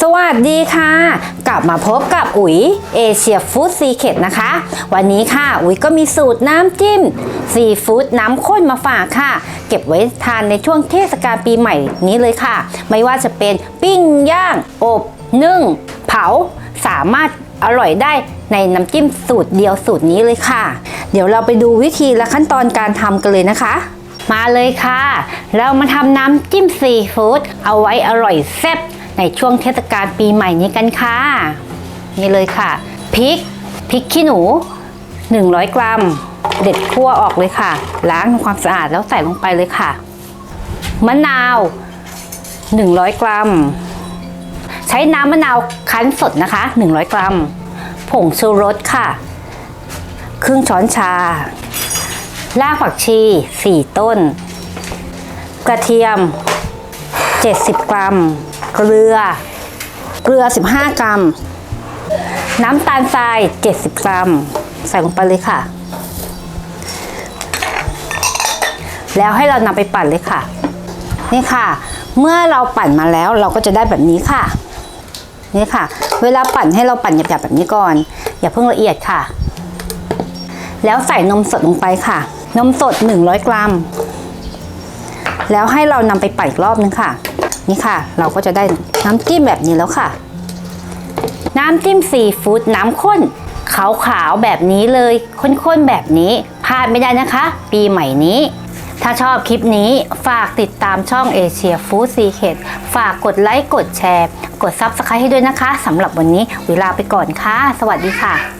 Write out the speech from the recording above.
สวัสดีค่ะ กลับมาพบกับอุ๋ยเอเชียฟู้ดซีเคดนะคะ วันนี้ค่ะ อุ๋ยก็มีสูตรน้ำจิ้มซีฟู้ดน้ำข้นมาฝากค่ะ เก็บไว้ทานในช่วงเทศกาลปีใหม่นี้เลยค่ะ ไม่ว่าจะเป็นปิ้งย่าง อบนึ่ง เผาสามารถอร่อยได้ในน้ำจิ้มสูตรเดียวสูตรนี้เลยค่ะ เดี๋ยวเราไปดูวิธีและขั้นตอนการทำกันเลยนะคะมาเลยค่ะ เรามาทำน้ำจิ้มซีฟู้ดเอาไว้อร่อยแซ่บ ในช่วงเทศกาลปีใหม่นี้กันค่ะ นี่เลยค่ะพริกพริกขี้หนู 100 กรัม เด็ดคั่วออกเลยค่ะ ล้างทำความสะอาดแล้วใส่ลงไปเลยค่ะมะนาว 100 กรัม ใช้น้ำมะนาวคั้นสดนะคะ 100 กรัม ผงชูรสค่ะ ครึ่งช้อนชา รากผักชี 4 ต้น กระเทียม 70 กรัม เกลือ เกลือ 15 กรัม น้ำตาลทราย 70 กรัม ใส่ลงไปเลยค่ะ แล้วให้เรานำไปปั่นเลยค่ะ นี่ค่ะ เมื่อเราปั่นมาแล้วเราก็จะได้แบบนี้ค่ะ นี่ค่ะ เวลาปั่นให้เราปั่นหยาบๆแบบนี้ก่อน อย่าเพิ่งละเอียดค่ะ แล้วใส่นมสดลงไปค่ะ นมสด 100 กรัม แล้วให้เรานำไปปั่นอีกรอบนึงค่ะ นี่ค่ะ เราก็จะได้น้ำจิ้มแบบนี้แล้วค่ะ น้ำจิ้มซีฟู้ดน้ำข้นขาวๆแบบนี้เลยข้นๆแบบนี้พลาดไม่ได้นะคะ ปีใหม่นี้ ถ้าชอบคลิปนี้ฝากติดตามช่องเอเชียฟู้ดซีเคดฝากกดไลค์ กดแชร์ กดซับสไครต์ให้ด้วยนะคะสำหรับวันนี้เวลาไปก่อนค่ะ สวัสดีค่ะ